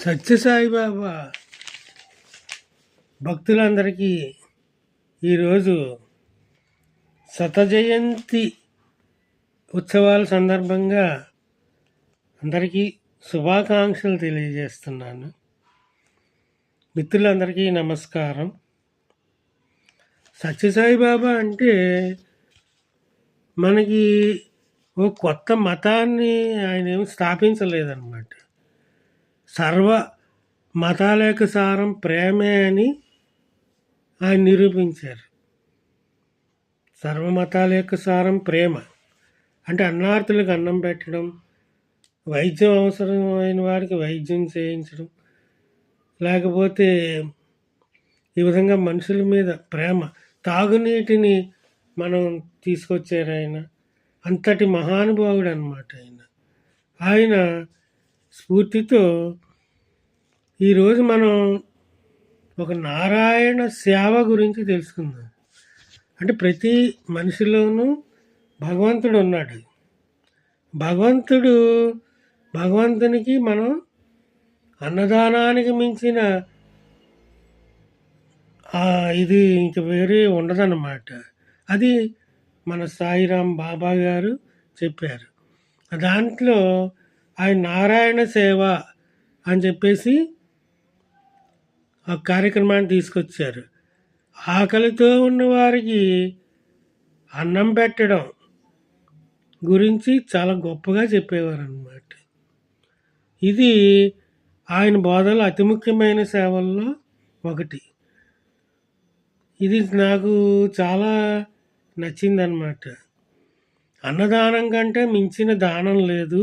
సత్యసాయిబాబా భక్తులందరికీ ఈరోజు శతజయంతి ఉత్సవాల సందర్భంగా అందరికీ శుభాకాంక్షలు తెలియజేస్తున్నాను. మిత్రులందరికీ నమస్కారం. సత్యసాయిబాబా అంటే మనకి ఓ కొత్త మతాన్ని ఆయన ఏమి స్థాపించలేదన్నమాట. సర్వ మతాలకు సారం ప్రేమే అని ఆయన నిరూపించారు. సర్వ మతాల యొక్క సారం ప్రేమ. అంటే అన్నార్థులకు అన్నం పెట్టడం వైద్యం అవసరమైన వారికి వైద్యం చేయించడం లేకపోతే ఈ విధంగా మనుషుల మీద ప్రేమ తాగునీటిని మనం తీసుకొచ్చారు ఆయన. అంతటి మహానుభావుడు అనమాట ఆయన. ఆయన స్ఫూర్తితో ఈరోజు మనం ఒక నారాయణ సేవ గురించి తెలుసుకుందాం. అంటే ప్రతి మనిషిలోనూ భగవంతుడు ఉన్నాడు. భగవంతుడు భగవంతునికి మనం అన్నదానానికి మించిన ఇది ఇంక వేరే ఉండదన్నమాట. అది మన సాయిరాం బాబా గారు చెప్పారు. దాంట్లో ఆయన నారాయణ సేవ అని చెప్పేసి ఆ కార్యక్రమాన్ని తీసుకొచ్చారు. ఆకలితో ఉన్న వారికి అన్నం పెట్టడం గురించి చాలా గొప్పగా చెప్పేవారనమాట ఇది ఆయన బోధలు అతి ముఖ్యమైన సేవల్లో ఒకటి. ఇది నాకు చాలా నచ్చిందనమాట అన్నదానం కంటే మించిన దానం లేదు.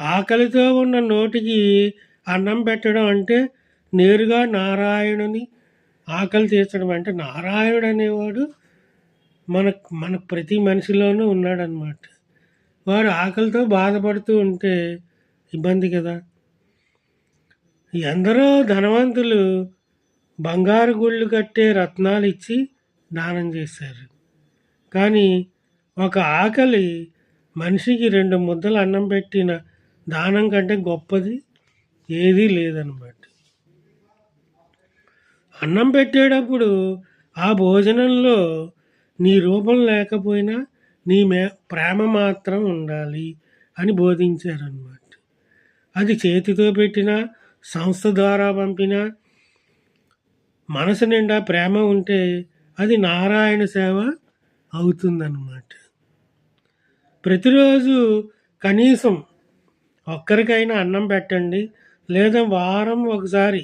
ఆకలితో ఉన్న నోటికి అన్నం పెట్టడం అంటే నేరుగా నారాయణుని ఆకలి తీర్చడం అంటే నారాయణుడు అనేవాడు మన మన ప్రతి మనిషిలోనూ ఉన్నాడనమాట వాడు ఆకలితో బాధపడుతూ ఉంటే ఇబ్బంది కదా. ఎందరో ధనవంతులు బంగారు గుళ్ళు కట్టే రత్నాలు ఇచ్చి దానం చేశారు. కానీ ఒక ఆకలి మనిషికి రెండు ముద్దలు అన్నం పెట్టిన దానం కంటే గొప్పది ఏదీ లేదనమాట అన్నం పెట్టేటప్పుడు ఆ భోజనంలో నీ రూపం లేకపోయినా నీ మే ప్రేమ మాత్రం ఉండాలి అని బోధించారనమాట అది చేతితో పెట్టిన సంస్థ ద్వారా పంపిన మనసు నిండా ప్రేమ ఉంటే అది నారాయణ సేవ అవుతుందన్నమాట. ప్రతిరోజు కనీసం ఒక్కరికైనా అన్నం పెట్టండి లేదా వారం ఒకసారి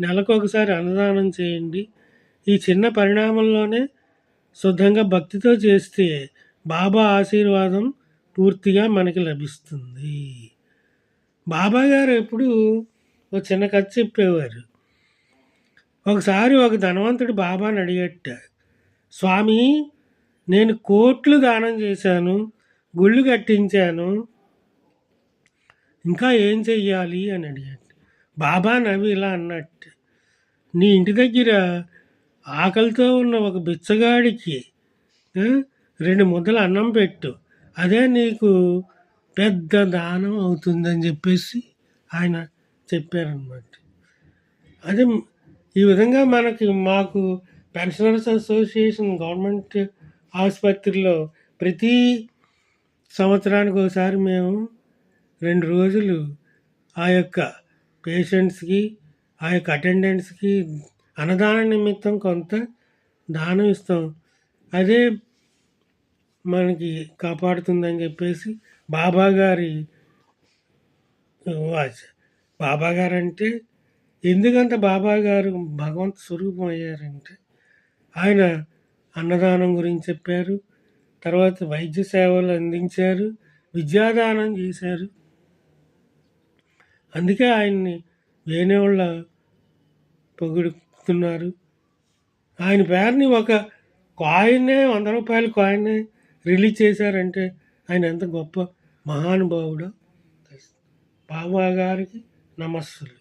నెలకు ఒకసారి అన్నదానం చేయండి. ఈ చిన్న పరిణామంలోనే శుద్ధంగా భక్తితో చేస్తే బాబా ఆశీర్వాదం పూర్తిగా మనకి లభిస్తుంది. బాబా గారు ఎప్పుడు ఒక చిన్న కథ చెప్పేవారు. ఒకసారి ఒక ధనవంతుడు బాబాని అడిగట్ట స్వామి నేను కోట్లు దానం చేశాను గుళ్ళు కట్టించాను ఇంకా ఏం చెయ్యాలి? అని అడిగాడు బాబా నవ్వి ఇలా అన్నట్టు. నీ ఇంటి దగ్గర ఆకలితో ఉన్న ఒక బిచ్చగాడికి రెండు ముద్దలు అన్నం పెట్టు. అదే నీకు పెద్ద దానం అవుతుందని చెప్పేసి ఆయన చెప్పారనమాట అదే ఈ విధంగా మనకి మాకు పెన్షనర్స్ అసోసియేషన్ గవర్నమెంట్ ఆసుపత్రిలో ప్రతి సంవత్సరానికి ఒకసారి మేము రెండు రోజులు ఆ యొక్క పేషెంట్స్కి ఆ యొక్క అటెండెంట్స్కి అన్నదాన నిమిత్తం కొంత దానం ఇస్తాం. అదే మనకి కాపాడుతుందని చెప్పేసి బాబా గారి వాచ్. బాబా గారు అంటే ఎందుకంత బాబా గారు భగవంత్ స్వరూపం అయ్యారంటే ఆయన అన్నదానం గురించి చెప్పారు తర్వాత వైద్య సేవలు అందించారు విద్యాదానం చేశారు. అందుకే ఆయన్ని లేనేవాళ్ళ పొగుడుతున్నారు. ఆయన పేరుని ఒక కాయిన్నే వంద రూపాయల కాయిన్నే రిలీజ్ చేశారంటే ఆయన ఎంత గొప్ప మహానుభావుడో. బాబా గారికి నమస్సులు.